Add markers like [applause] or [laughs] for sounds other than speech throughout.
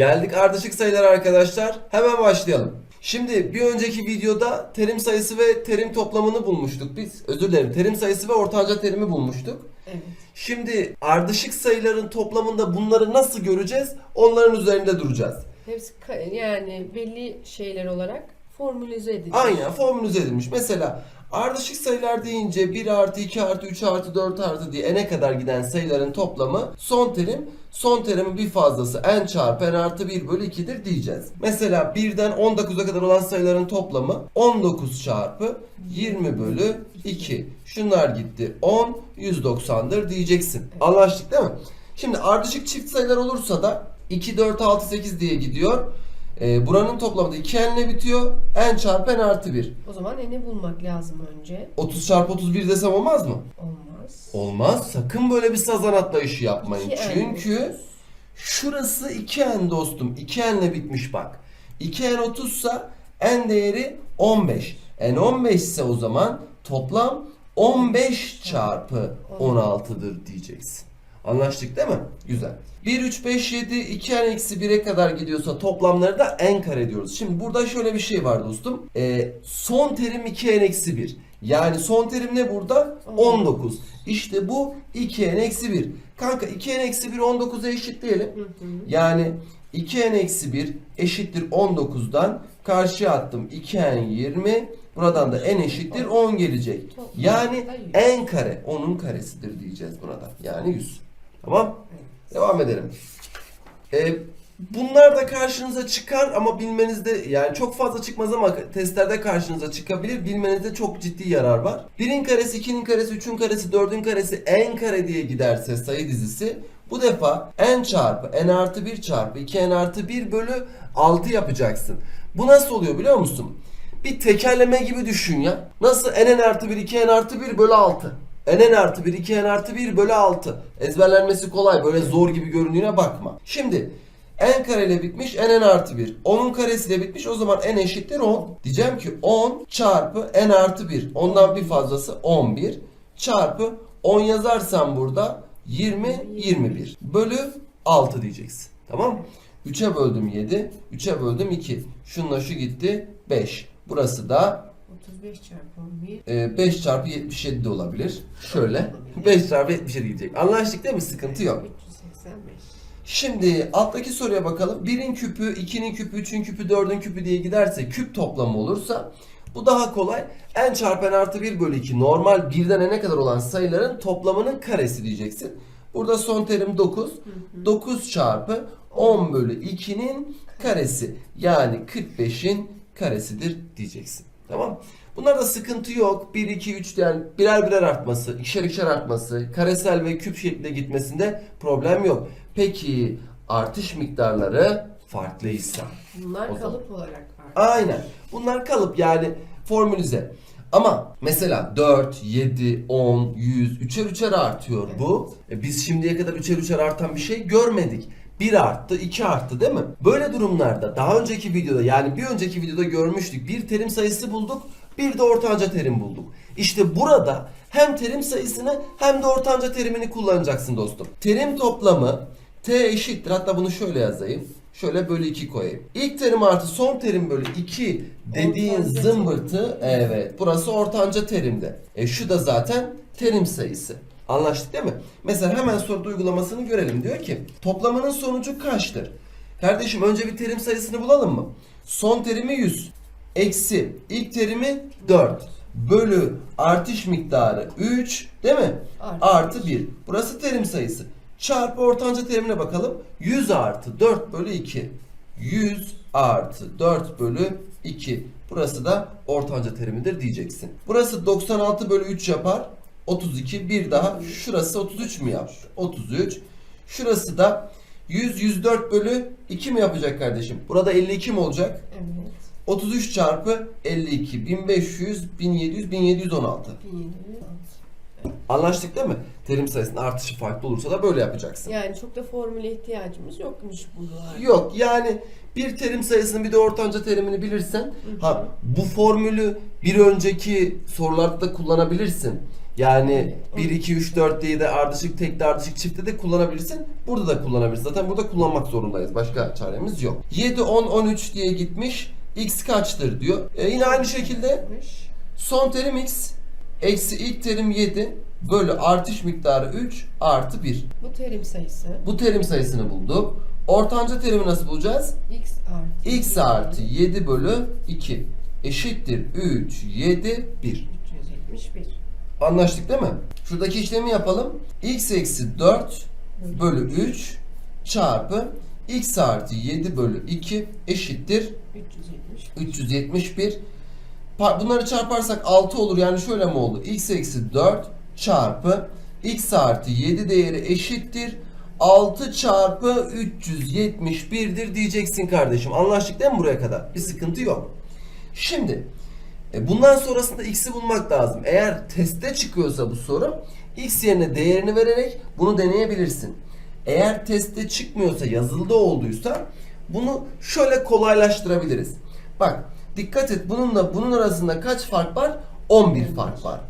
Geldik ardışık sayılar arkadaşlar. Hemen başlayalım. Şimdi bir önceki videoda terim sayısı ve terim toplamını bulmuştuk biz. Özür dilerim. Terim sayısı ve ortanca terimi bulmuştuk. Evet. Şimdi ardışık sayıların toplamında bunları nasıl göreceğiz? Onların üzerinde duracağız. Hepsi yani belli şeyler olarak formülize edilmiş. Aynen formülize edilmiş. Mesela ardışık sayılar deyince 1 artı 2 artı 3 artı 4 artı diye n'e kadar giden sayıların toplamı son terim. Son terimin bir fazlası n çarpı n artı 1 bölü 2'dir diyeceğiz. Mesela 1'den 19'a kadar olan sayıların toplamı 19 çarpı 20 bölü 2. Şunlar gitti 10, 190'dır diyeceksin. Anlaştık değil mi? Şimdi ardışık çift sayılar olursa da 2, 4, 6, 8 diye gidiyor. Ee, buranın toplamı da 2n'le bitiyor. n çarpı n artı 1. O zaman n'i bulmak lazım önce. 30 çarpı 31 desem olmaz mı? Olmaz. Olmaz. Sakın böyle bir sazan atlayışı yapmayın. 2n Çünkü dokuz. şurası 2n dostum. 2n'le bitmiş bak. 2n 30 ise n değeri 15. n 15 ise o zaman toplam 15 çarpı 16'dır diyeceksin. Anlaştık değil mi? Güzel. 1, 3, 5, 7, 2n eksi 1'e kadar gidiyorsa toplamları da n kare diyoruz. Şimdi burada şöyle bir şey var dostum. Ee, son terim 2n eksi 1. Yani son terim ne burada? 19. İşte bu 2n eksi 1. Kanka 2n eksi 1 19'a eşitleyelim. Yani 2n eksi 1 eşittir 19'dan karşıya attım 2n 20 buradan da n eşittir 10 gelecek. Yani n kare onun karesidir diyeceğiz buna da. Yani 100. Tamam? Devam edelim. Ee, bunlar da karşınıza çıkar ama bilmenizde yani çok fazla çıkmaz ama testlerde karşınıza çıkabilir. Bilmenizde çok ciddi yarar var. 1'in karesi, 2'nin karesi, 3'ün karesi, 4'ün karesi n kare diye giderse sayı dizisi bu defa n çarpı n artı 1 çarpı 2n artı 1 bölü 6 yapacaksın. Bu nasıl oluyor biliyor musun? Bir tekerleme gibi düşün ya. Nasıl n n artı 1 2n artı 1 bölü 6. n n artı 1 2n artı 1 bölü 6. Ezberlenmesi kolay böyle zor gibi göründüğüne bakma. Şimdi n kareyle bitmiş n n artı 1. 10'un karesiyle bitmiş o zaman n eşittir 10. Diyeceğim ki 10 çarpı n artı 1. Ondan bir fazlası 11 çarpı 10 yazarsam burada 20 21 bölü 6 diyeceksin. Tamam mı? 3'e böldüm 7. 3'e böldüm 2. Şununla şu gitti 5. Burası da 35 çarpı 11. e, 5 çarpı 77 de olabilir. Şöyle 5 çarpı 77 diyecek. Anlaştık değil mi? Sıkıntı yok. 385. Şimdi alttaki soruya bakalım. 1'in küpü, 2'nin küpü, 3'ün küpü, 4'ün küpü diye giderse küp toplamı olursa bu daha kolay. n çarpı n artı 1 bölü 2 normal 1'den n'e kadar olan sayıların toplamının karesi diyeceksin. Burada son terim 9. 9 çarpı 10 bölü 2'nin karesi. Yani 45'in karesidir diyeceksin. Tamam Bunlarda sıkıntı yok. 1, 2, 3 yani birer birer artması, ikişer ikişer artması, karesel ve küp şeklinde gitmesinde problem yok. Peki artış miktarları farklıysa? Bunlar O zaman. kalıp olarak var. Aynen. Bunlar kalıp yani formülize. Ama mesela 4, 7, 10, 100, üçer üçer artıyor bu. E biz şimdiye kadar üçer üçer artan bir şey görmedik. 1 arttı, 2 arttı değil mi? Böyle durumlarda daha önceki videoda yani bir önceki videoda görmüştük. Bir terim sayısı bulduk, bir de ortanca terim bulduk. İşte burada hem terim sayısını hem de ortanca terimini kullanacaksın dostum. Terim toplamı t eşittir. Hatta bunu şöyle yazayım. Şöyle bölü 2 koyayım. İlk terim artı son terim bölü 2 dediğin Ortanca zımbırtı evet burası ortanca terimde. E şu da zaten terim sayısı. Anlaştık değil mi? Mesela hemen soruda uygulamasını görelim. Diyor ki toplamının sonucu kaçtır? Kardeşim önce bir terim sayısını bulalım mı? Son terimi 100. Eksi ilk terimi 4. Bölü artış miktarı 3 değil mi? Artı Artı 1. Burası terim sayısı. Çarpı ortanca terimine bakalım. 100 artı 4 bölü 2. 100 artı 4 bölü 2. Burası da ortanca terimidir diyeceksin. Burası 96 bölü 3 yapar. 32 bir daha. Şurası 33 mü yaptı? 33. Şurası da 100 104 bölü 2 mi yapacak kardeşim? Burada 52 mi olacak? Evet. 33 çarpı 52 1500 1700 1716. 1716. Anlaştık değil mi? Terim sayısının artışı farklı olursa da böyle yapacaksın. Yani çok da formüle ihtiyacımız yokmuş bunlar. Yok yani bir terim sayısını bir de ortanca terimini bilirsen ha bu formülü bir önceki sorularda da kullanabilirsin. Yani Evet. 1, 2, 3, 4 diye de ardışık, tek de ardışık, çiftte de kullanabilirsin. Burada da kullanabilirsin. Zaten burada kullanmak zorundayız. Başka çaremiz yok. 7, 10, 13 diye gitmiş. X kaçtır diyor. E yine aynı şekilde son terim X eksi ilk terim 7 bölü artış miktarı 3 artı 1. Bu terim sayısı. Bu terim sayısını bulduk. Ortanca terimi nasıl bulacağız? X artı. X artı 7 bölü 2 eşittir 3, 7, 1. 371. Anlaştık değil mi? Şuradaki işlemi yapalım. X eksi 4 bölü 3 çarpı X artı 7 bölü 2 eşittir 371. 371. Pa- Bunları çarparsak 6 olur. Yani şöyle mi oldu? X eksi 4 çarpı X artı 7 değeri eşittir. 6 çarpı 371'dir diyeceksin kardeşim. Anlaştık değil mi buraya kadar? Bir sıkıntı yok. Şimdi e, bundan sonrasında x'i bulmak lazım. Eğer testte çıkıyorsa bu soru x yerine değerini vererek bunu deneyebilirsin. Eğer testte çıkmıyorsa yazılıda olduysa bunu şöyle kolaylaştırabiliriz. Bak dikkat et bununla bunun arasında kaç fark var? 11 fark var.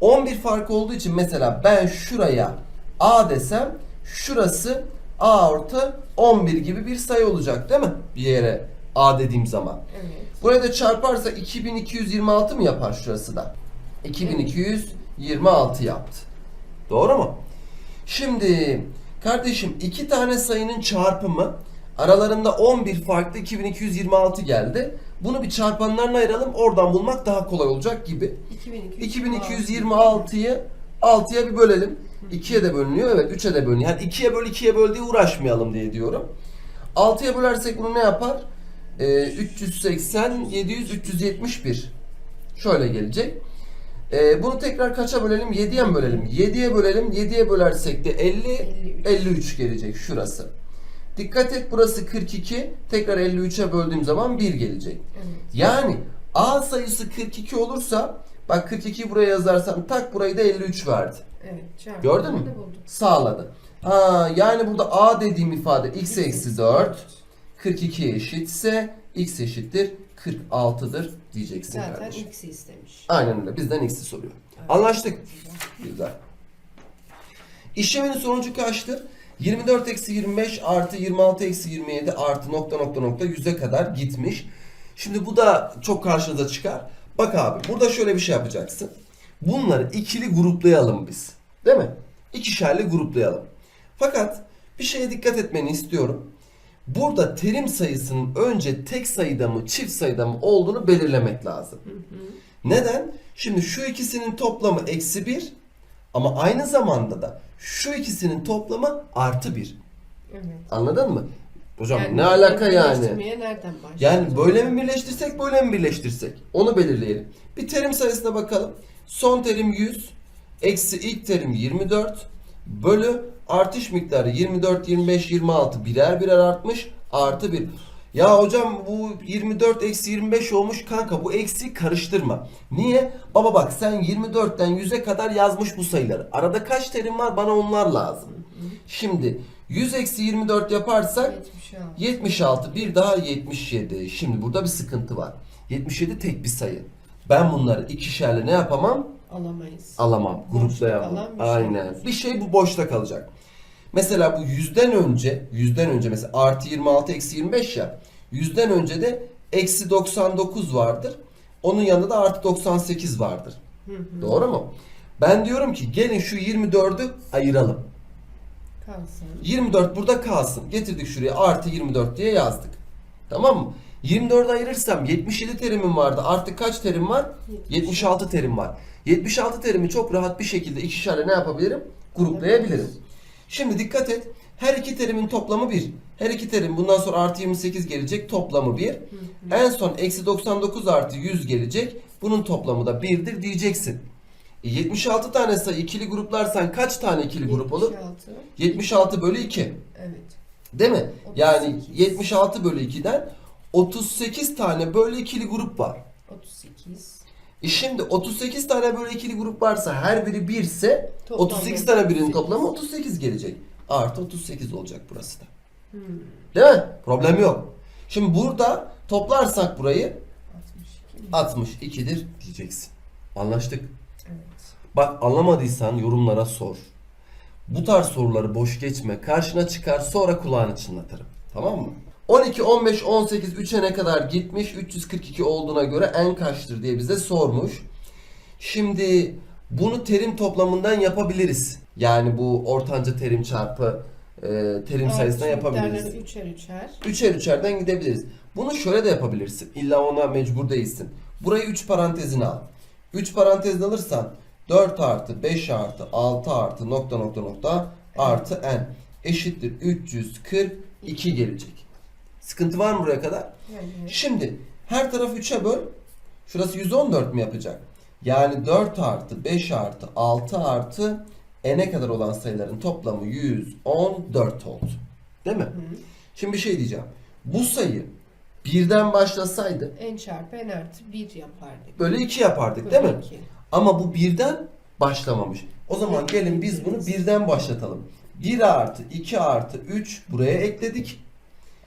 11 fark olduğu için mesela ben şuraya a desem şurası a artı 11 gibi bir sayı olacak değil mi? Bir yere a dediğim zaman. Evet. Buraya da çarparsa 2226 mı yapar şurası da? 2226 yaptı. Doğru mu? Şimdi kardeşim iki tane sayının çarpımı aralarında 11 farklı 2226 geldi. Bunu bir çarpanlarına ayıralım. Oradan bulmak daha kolay olacak gibi. 2226. 2226'yı 6'ya bir bölelim. 2'ye de bölünüyor. Evet 3'e de bölünüyor. Yani 2'ye böl 2'ye böl diye uğraşmayalım diye diyorum. 6'ya bölersek bunu ne yapar? Ee, 380, 700, 371. Şöyle gelecek. Ee, bunu tekrar kaça bölelim? 7'ye mi bölelim? 7'ye bölelim. 7'ye bölersek de 50, 53. 53 gelecek şurası. Dikkat et burası 42. Tekrar 53'e böldüğüm zaman 1 gelecek. Evet. Yani A sayısı 42 olursa bak 42 buraya yazarsam tak burayı da 53 verdi. Evet. Gördün mü? Sağladı. Ha yani burada A dediğim ifade x eksi 4 42 eşitse x eşittir 46'dır diyeceksin Zaten kardeşim. X'i istemiş. Aynen öyle. Bizden x'i soruyor. Evet. Anlaştık. Güzel. İşleminin sonucu kaçtır? 24 eksi 25 artı 26 eksi 27 artı nokta nokta nokta 100'e kadar gitmiş. Şimdi bu da çok karşınıza çıkar. Bak abi burada şöyle bir şey yapacaksın. Bunları ikili gruplayalım biz. Değil mi? İkişerli gruplayalım. Fakat bir şeye dikkat etmeni istiyorum. Burada terim sayısının önce tek sayıda mı çift sayıda mı olduğunu belirlemek lazım. Neden? Şimdi şu ikisinin toplamı eksi 1 ama aynı zamanda da şu ikisinin toplamı artı 1. Evet. Anladın mı? Hocam Yani ne alaka yani? nereden? Yani böyle mi birleştirsek böyle mi birleştirsek? Onu belirleyelim. Bir terim sayısına bakalım. Son terim 100. Eksi ilk terim 24. Bölü artış miktarı 24, 25, 26 birer birer artmış. Artı 1. Ya hocam bu 24 eksi 25 olmuş kanka bu eksiği karıştırma. Niye? Baba bak sen 24'ten 100'e kadar yazmış bu sayıları. Arada kaç terim var bana onlar lazım. Şimdi 100 eksi 24 yaparsak 76. 76 bir daha 77. Şimdi burada bir sıkıntı var. 77 tek bir sayı. Ben bunları ikişerle ne yapamam? Alamayız. Alamam. Gruplayamam. alan bir şey. Aynen. Bir şey bu boşta kalacak. Mesela bu yüzden önce, yüzden önce mesela artı 26 eksi 25 ya. Yüzden önce de eksi 99 vardır. Onun yanında da artı 98 vardır. Doğru mu? Ben diyorum ki gelin şu 24'ü ayıralım. Kalsın. 24 burada kalsın. Getirdik şuraya artı 24 diye yazdık. Tamam mı? 24'ü ayırırsam 77 terimim vardı. Artık kaç terim var? 76 terim var. 76 terimi çok rahat bir şekilde ikişerle ne yapabilirim? Gruplayabilirim. Şimdi dikkat et. Her iki terimin toplamı 1. Her iki terim bundan sonra artı 28 gelecek. Toplamı 1. En son eksi 99 artı 100 gelecek. Bunun toplamı da 1'dir diyeceksin. E, 76 tane sayı ikili gruplarsan kaç tane ikili grup olur? 76. 76 bölü 2. Evet. Değil mi? Yani 38. 76 bölü 2'den 38 tane böyle ikili grup var. 38. E şimdi 38 tane böyle ikili grup varsa her biri 1 ise Toplam 38 tane birinin 38. toplamı 38 gelecek. Artı 38 olacak burası da. Hmm. Değil mi? Problem yok. Şimdi burada toplarsak burayı 62. 62'dir diyeceksin. Anlaştık. Evet. Bak anlamadıysan yorumlara sor. Bu tarz soruları boş geçme. Karşına çıkar sonra kulağını çınlatırım. Tamam mı? 12, 15, 18, 3'e ne kadar gitmiş? 342 olduğuna göre en kaçtır diye bize sormuş. Şimdi bunu terim toplamından yapabiliriz. Yani bu ortanca terim çarpı e, terim sayısına yapabiliriz. Üçer üçer. Üçer üçerden gidebiliriz. Bunu şöyle de yapabilirsin. İlla ona mecbur değilsin. Burayı 3 parantezine al. 3 parantezine alırsan 4 artı 5 artı 6 artı nokta nokta nokta artı n eşittir 342 gelecek. Sıkıntı var mı buraya kadar? Yani Şimdi her tarafı 3'e böl. Şurası 114 mi yapacak? Yani 4 artı 5 artı 6 artı n'e kadar olan sayıların toplamı 114 oldu. Değil mi? Şimdi bir şey diyeceğim. Bu sayı birden başlasaydı n çarpı n artı 1 yapardık. böyle 2 yapardık değil mi? Ama bu birden başlamamış. O zaman gelin biz bunu birden başlatalım. 1 artı 2 artı 3 buraya ekledik.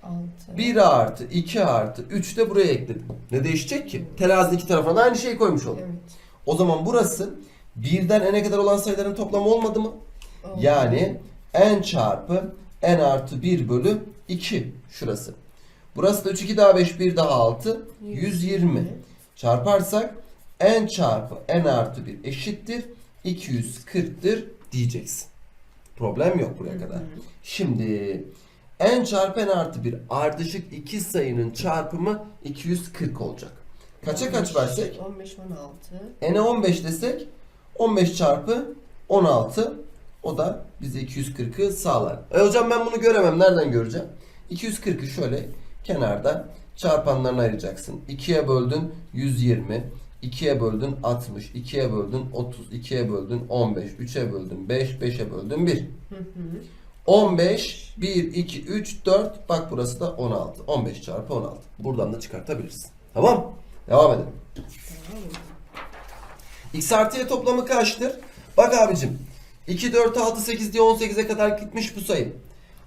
Altı. 1 artı 2 artı 3 de buraya ekledim. Ne değişecek ki? Terazinin iki tarafına da aynı şeyi koymuş oldum. Evet. O zaman burası birden n'e kadar olan sayıların toplamı olmadı mı? Oldu. Yani n çarpı n artı 1 bölü 2 şurası. Burası da 3 2 daha 5 1 daha 6 120. Çarparsak n çarpı n artı 1 eşittir 240'tır diyeceksin. Problem yok buraya kadar. Şimdi n çarpı n artı 1 ardışık iki sayının çarpımı 240 olacak. Kaça kaç versek? 15 16. n'e 15 desek 15 çarpı 16 o da bize 240'ı sağlar. E hocam ben bunu göremem. Nereden göreceğim? 240'ı şöyle kenarda çarpanlarına ayıracaksın. 2'ye böldün 120, 2'ye böldün 60, 2'ye böldün 30, 2'ye böldün 15, 3'e böldün 5, 5'e böldün 1. 15, 1, 2, 3, 4. Bak burası da 16. 15 çarpı 16. Buradan da çıkartabilirsin. Tamam. Devam edelim. X artı Y toplamı kaçtır? Bak abicim. 2, 4, 6, 8 diye 18'e kadar gitmiş bu sayı.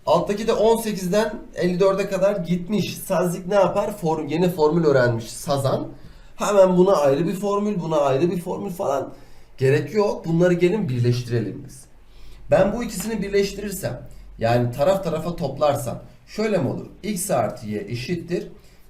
Alttaki de 18'den 54'e kadar gitmiş. Sazlik ne yapar? Form, yeni formül öğrenmiş Sazan. Hemen buna ayrı bir formül, buna ayrı bir formül falan. Gerek yok. Bunları gelin birleştirelim biz. Ben bu ikisini birleştirirsem yani taraf tarafa toplarsam şöyle mi olur? X artı Y eşittir.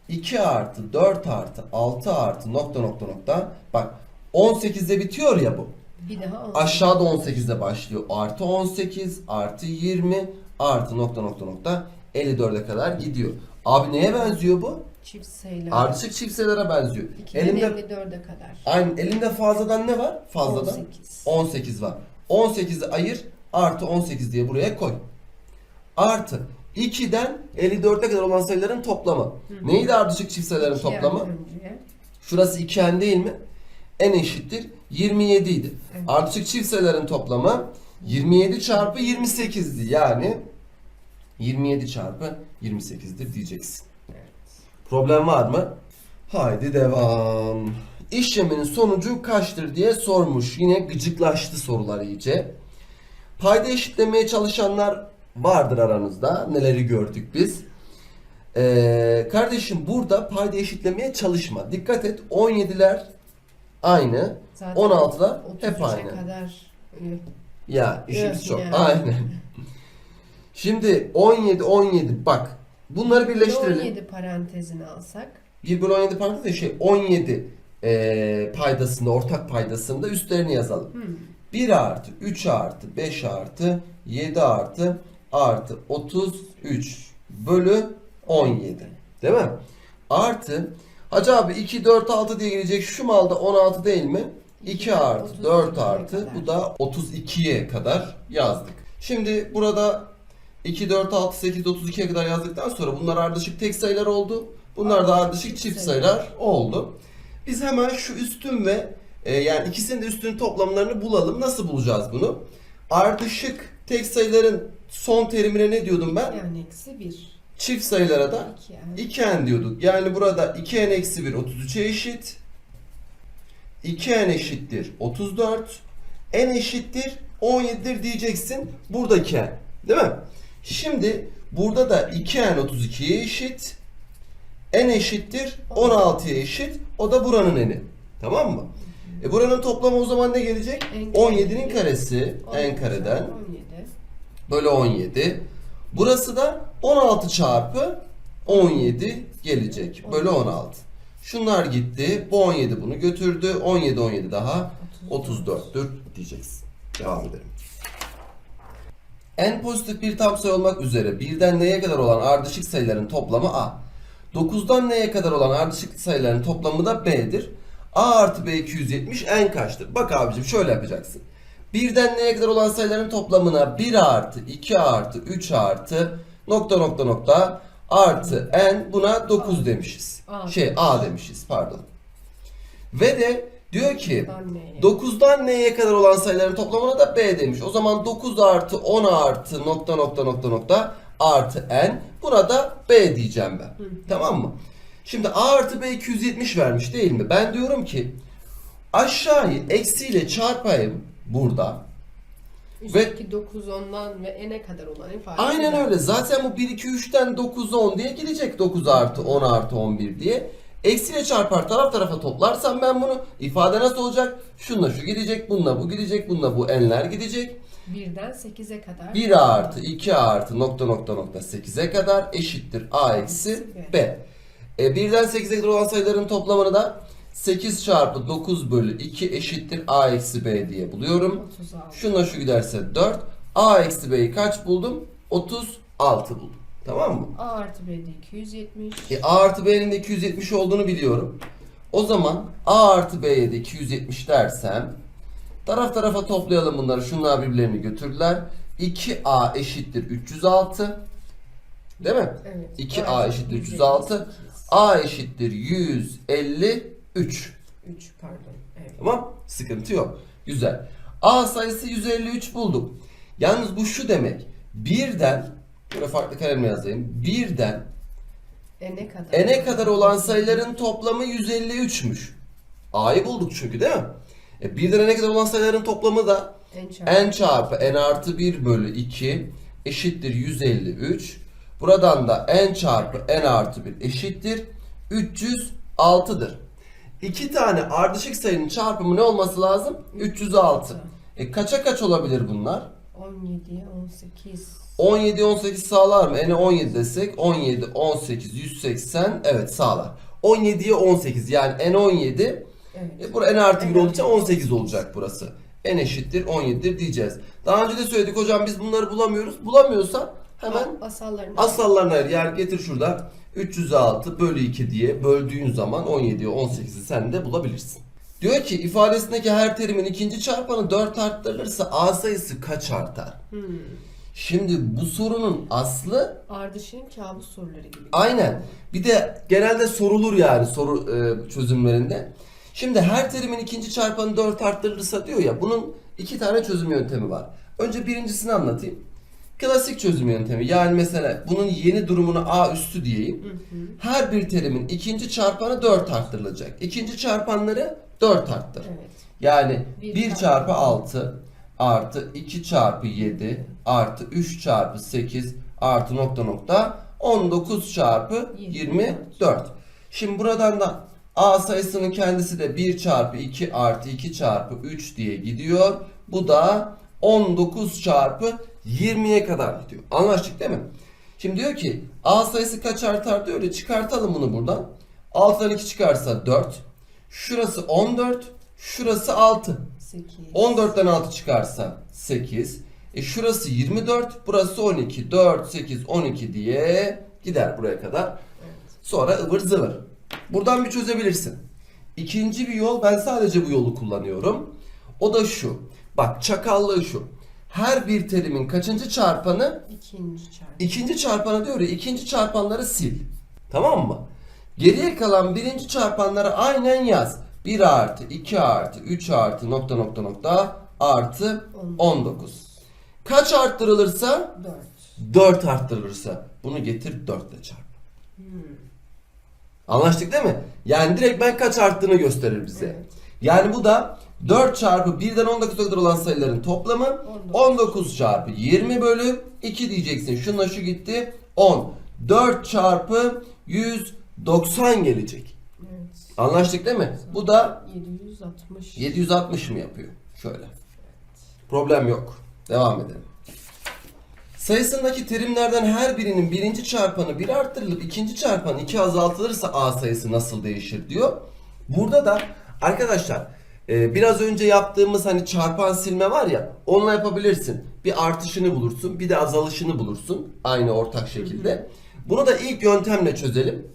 2 artı 4 artı 6 artı nokta nokta nokta. Bak 18'de bitiyor ya bu. Bir daha 10. Aşağıda 18'de başlıyor. Artı 18 artı 20 artı nokta nokta nokta 54'e kadar gidiyor. Abi neye benziyor bu? Çift sayılar. Ardışık çift sayılara benziyor. 2'den Elimde 54'e kadar. aynı elinde fazladan ne var? Fazladan 18. 18 var. 18'i ayır artı 18 diye buraya koy. Artı 2'den 54'e kadar olan sayıların toplamı. Neydi ardışık çift sayıların toplamı? önce. Şurası 2n değil mi? n eşittir 27 idi. Evet. Ardışık çift sayıların toplamı 27 çarpı 28'di. Yani 27 çarpı 28'dir diyeceksin. Problem var mı? Haydi devam. İşleminin sonucu kaçtır diye sormuş. Yine gıcıklaştı sorular iyice. Payda eşitlemeye çalışanlar vardır aranızda. Neleri gördük biz. Ee, kardeşim burada payda eşitlemeye çalışma. Dikkat et 17'ler aynı. Zaten 16'lar hep 33'e aynı. kadar e, Ya işimiz çok. yani. Aynen. Şimdi 17 17 bak. Bunları birleştirelim. 17 parantezini alsak 1 bölü 17 parantez şey 17 eee paydasında ortak paydasında üstlerini yazalım. hmm, 1 artı 3 artı 5 artı 7 artı artı 33 bölü 17. Değil mi? Artı Hacı abi 2 4 6 diye gelecek şu malda 16 değil mi? 2 artı 4 artı bu da 32'ye kadar yazdık. Şimdi burada 2 4 6 8 32'ye kadar yazdıktan sonra bunlar ardışık tek sayılar oldu. Bunlar da ardışık çift sayılar oldu. Biz hemen şu üstün ve e, yani ikisinin de üstünün toplamlarını bulalım. Nasıl bulacağız bunu? Ardışık tek sayıların son terimine ne diyordum ben? yani eksi 1. Çift sayılara da 2 yani. 2n diyorduk. Yani burada 2n eksi 1 33'e eşit. 2n eşittir 34. n eşittir 17'dir diyeceksin. Buradaki n. Değil mi? Şimdi burada da 2n 32'ye eşit. n eşittir 16'ya eşit. O da buranın n'i. Tamam mı? E buranın toplamı o zaman ne gelecek? En 17'nin karesi. en kareden 17. bölü 17. Burası da 16 çarpı 17 gelecek. Bölü 16. Şunlar gitti. Bu 17 bunu götürdü. 17 17 daha 34'tür diyeceksin. Devam edelim. En pozitif bir tam sayı olmak üzere birden neye kadar olan ardışık sayıların toplamı A. 9'dan neye kadar olan ardışık sayıların toplamı da B'dir. A artı B 270 en kaçtır? Bak abicim şöyle yapacaksın. Birden neye kadar olan sayıların toplamına 1 artı 2 artı 3 artı nokta nokta nokta artı n buna 9 demişiz. Şey A demişiz pardon. Ve de diyor ki Dan neye? 9'dan neye kadar olan sayıların toplamına da B demiş. O zaman 9 artı 10 artı nokta nokta nokta nokta artı n. Buna da B diyeceğim ben. Tamam mı? Şimdi A artı B 270 vermiş değil mi? Ben diyorum ki aşağıyı eksiyle çarpayım burada. Üstteki 9 ondan ve n'e kadar olan ifade. Aynen öyle. Zaten bu 1, 2, 3'ten 9, 10 diye gidecek. 9 artı 10 artı 11 diye. Eksiyle çarpar taraf tarafa toplarsam ben bunu ifade nasıl olacak? Şunla şu gidecek, bununla bu gidecek, bununla bu n'ler gidecek. Birden 8'e kadar. 1 artı 2 artı nokta nokta nokta 8'e kadar eşittir a eksi b. E, 1'den 8'e kadar olan sayıların toplamını da 8 çarpı 9 bölü 2 eşittir a eksi b diye buluyorum. 36. Şunla şu giderse 4. A eksi B'yi kaç buldum? 36 buldum. Tamam mı? A artı B'de 270. E, A artı B'nin de 270 olduğunu biliyorum. O zaman A artı B'ye de 270 dersem taraf tarafa toplayalım bunları. Şunlar birbirlerini götürdüler. 2A eşittir 306. Değil mi? Evet. 2A eşittir 306. A eşittir 153. 3 pardon. Evet. Tamam? Sıkıntı yok. Güzel. A sayısı 153 bulduk. Yalnız bu şu demek. Birden, böyle farklı kalemle yazayım. Birden N'e kadar. n'e kadar olan sayıların toplamı 153'müş. A'yı bulduk çünkü değil mi? E, birden n'e kadar olan sayıların toplamı da N çarpı. n çarpı n artı 1 bölü 2 eşittir 153. Buradan da n çarpı n artı 1 eşittir 306'dır. İki tane ardışık sayının çarpımı ne olması lazım? 306. E kaça kaç olabilir bunlar? 17, 18. 17 18 sağlar mı? N'e 17 desek 17 18 180 evet sağlar. 17'ye 18 yani n 17 Evet. e, bura n artı 1 N olduğu için artı 18 olacak burası. n eşittir 17'dir diyeceğiz. Daha önce de söyledik hocam biz bunları bulamıyoruz. Bulamıyorsa hemen Asallarını. asallarına ayır. Yani getir şurada 306 bölü 2 diye böldüğün zaman 17'ye 18'i sen de bulabilirsin. Diyor ki ifadesindeki her terimin ikinci çarpanı 4 arttırılırsa A sayısı kaç artar? Hmm. Şimdi bu sorunun aslı Ardışık'ın kabus soruları gibi. aynen. Bir de genelde sorulur yani soru e, çözümlerinde. Şimdi her terimin ikinci çarpanı 4 arttırılırsa diyor ya bunun iki tane çözüm yöntemi var. Önce birincisini anlatayım. Klasik çözüm yöntemi yani mesela bunun yeni durumuna A üstü diyeyim. Her bir terimin ikinci çarpanı 4 arttırılacak. İkinci çarpanları 4 arttır. Evet. Yani Bir 1 çarpı çarpı 6 artı 2 çarpı 7 artı 3 çarpı 8 artı nokta nokta 19 çarpı 24. Şimdi buradan da A sayısının kendisi de 1 çarpı 2 artı 2 çarpı 3 diye gidiyor. Bu da 19 çarpı 20'ye kadar gidiyor. Anlaştık değil mi? Şimdi diyor ki A sayısı kaç artar diyor ya çıkartalım bunu buradan. 6'dan 2 çıkarsa 4. Şurası 14. Şurası 6. 8. 14'ten 6 çıkarsa 8. E şurası 24. Burası 12. 4, 8, 12 diye gider buraya kadar. Sonra ıvır zıvır. Buradan bir çözebilirsin. İkinci bir yol ben sadece bu yolu kullanıyorum. O da şu. Bak çakallığı şu. Her bir terimin kaçıncı çarpanı İkinci çarpı. İkinci çarpanı diyor ya ikinci çarpanları sil. Tamam mı? Geriye kalan birinci çarpanları aynen yaz. 1 artı 2 artı 3 artı nokta nokta nokta artı 19. Kaç arttırılırsa 4. 4 arttırılırsa bunu getir 4 ile çarp. Anlaştık değil mi? Yani direkt ben kaç arttığını gösterir bize. Evet. Yani bu da 4 çarpı 1'den 19'a kadar olan sayıların toplamı 19. 19 çarpı 20 bölü 2 diyeceksin. Şunla şu gitti 10. 4 çarpı 190 gelecek. Evet. Anlaştık değil mi? Bu da 760. 760 mı yapıyor? Şöyle. Problem yok. Devam edelim. Sayısındaki terimlerden her birinin birinci çarpanı bir arttırılıp ikinci çarpanı iki azaltılırsa A sayısı nasıl değişir diyor. Burada da arkadaşlar e, biraz önce yaptığımız hani çarpan silme var ya onunla yapabilirsin. Bir artışını bulursun bir de azalışını bulursun aynı ortak şekilde. Bunu da ilk yöntemle çözelim.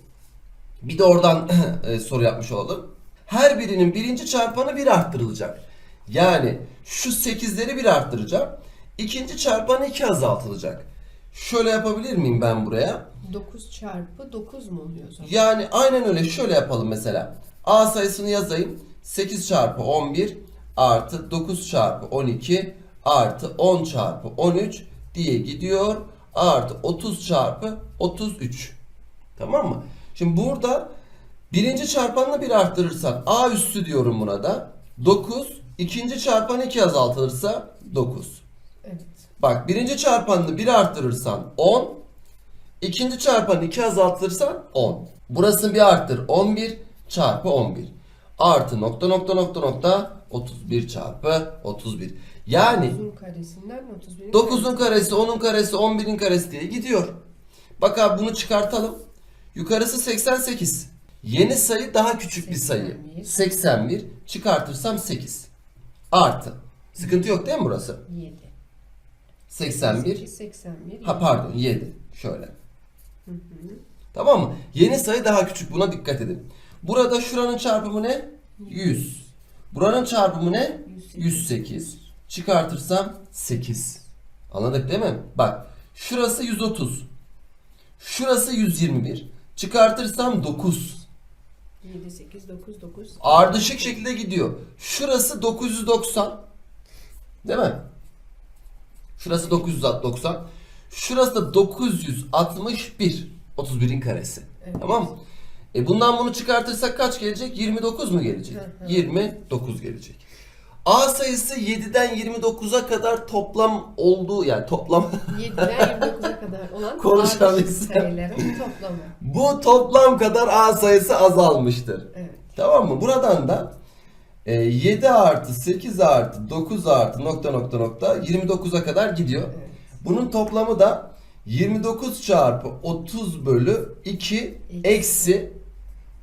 Bir de oradan [clears throat] e, soru yapmış olalım. Her birinin birinci çarpanı bir arttırılacak. Yani şu 8'leri bir arttıracağım. İkinci çarpanı 2 azaltılacak. Şöyle yapabilir miyim ben buraya? 9 çarpı 9 mu oluyor o zaman? Yani aynen öyle şöyle yapalım mesela. A sayısını yazayım. 8 çarpı 11 artı 9 çarpı 12 artı 10 çarpı 13 diye gidiyor. Artı 30 çarpı 33. Tamam mı? Şimdi burada birinci çarpanla bir arttırırsan A üssü diyorum buna da. 9. ikinci çarpan 2 azaltılırsa 9. Evet. Bak birinci çarpanını 1 arttırırsan 10. ikinci çarpanı 2 azaltırsan 10. Burasını bir arttır 11 çarpı 11. Artı nokta nokta nokta nokta 31 çarpı 31. Yani 9'un karesinden 31'in 9'un karesi 10'un karesi 11'in karesi diye gidiyor. Bak abi bunu çıkartalım. Yukarısı 88. Yeni sayı daha küçük bir sayı. 81. 81 çıkartırsam 8. Artı. Sıkıntı yok değil mi burası? 7. 81 81. Ha pardon 7. Şöyle. Tamam mı? Yeni sayı daha küçük. Buna dikkat edin. Burada şuranın çarpımı ne? 100. Buranın çarpımı ne? 108. Çıkartırsam 8. Anladık değil mi? Bak. Şurası 130. Şurası 121. Çıkartırsam 9. 7, 8, 9, 9. Ardışık şekilde gidiyor. Şurası 990. Değil mi? Şurası 990. Şurası da 961. 31'in karesi. Evet. Tamam mı? E bundan bunu çıkartırsak kaç gelecek? 29 mu gelecek? Hı hı. 29 gelecek. A sayısı 7'den 29'a kadar toplam olduğu yani toplam 7'den 29'a kadar olan [laughs] ardışık sayıların toplamı. bu toplam kadar A sayısı azalmıştır. Evet. Tamam mı? Buradan da e, 7 artı 8 artı 9 artı nokta nokta nokta 29'a kadar gidiyor. Evet. Bunun toplamı da 29 çarpı 30 bölü 2 eksi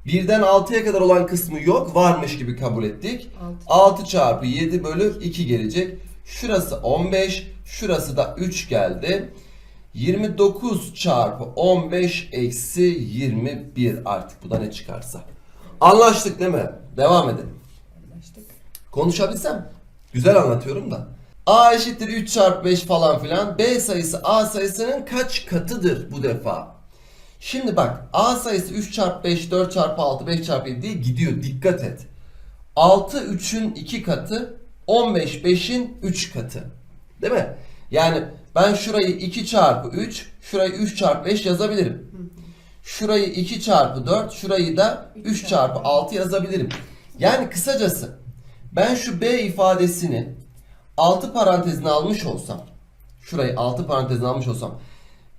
birden 6'ya kadar olan kısmı yok. Varmış gibi kabul ettik. 6. 6 çarpı 7 bölü 2 gelecek. Şurası 15. Şurası da 3 geldi. 29 çarpı 15 eksi 21 artık bu da ne çıkarsa. Anlaştık değil mi? Devam edelim. Anlaştık. Konuşabilsem. Güzel anlatıyorum da. A eşittir 3 çarpı 5 falan filan. B sayısı A sayısının kaç katıdır bu defa? Şimdi bak A sayısı 3 çarpı 5, 4 çarpı 6, 5 çarpı 7 diye gidiyor. Dikkat et. 6 3'ün 2 katı, 15 5'in 3 katı. Değil mi? Yani ben şurayı 2 çarpı 3, şurayı 3 çarpı 5 yazabilirim. Şurayı 2 çarpı 4, şurayı da 3 çarpı 6 yazabilirim. Yani kısacası ben şu B ifadesini 6 parantezine almış olsam, şurayı 6 parantezine almış olsam,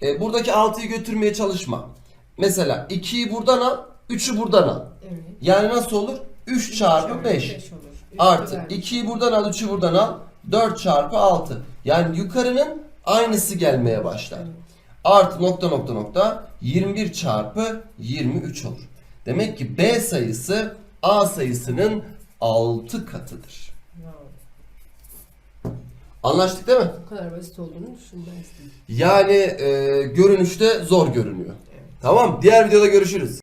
e, buradaki 6'yı götürmeye çalışma. Mesela 2'yi buradan al, 3'ü buradan al. Evet. Yani nasıl olur? 3 çarpı 5 olur. Üstü artı vermiş. 2'yi buradan al, 3'ü buradan al, 4 çarpı 6. Yani yukarının aynısı gelmeye başlar. Evet. Artı nokta nokta nokta 21 çarpı 23 olur. Demek ki B sayısı A sayısının 6 katıdır. Anlaştık değil mi? Bu kadar basit olduğunu düşünmezdim. Yani e, görünüşte zor görünüyor. Tamam diğer videoda görüşürüz.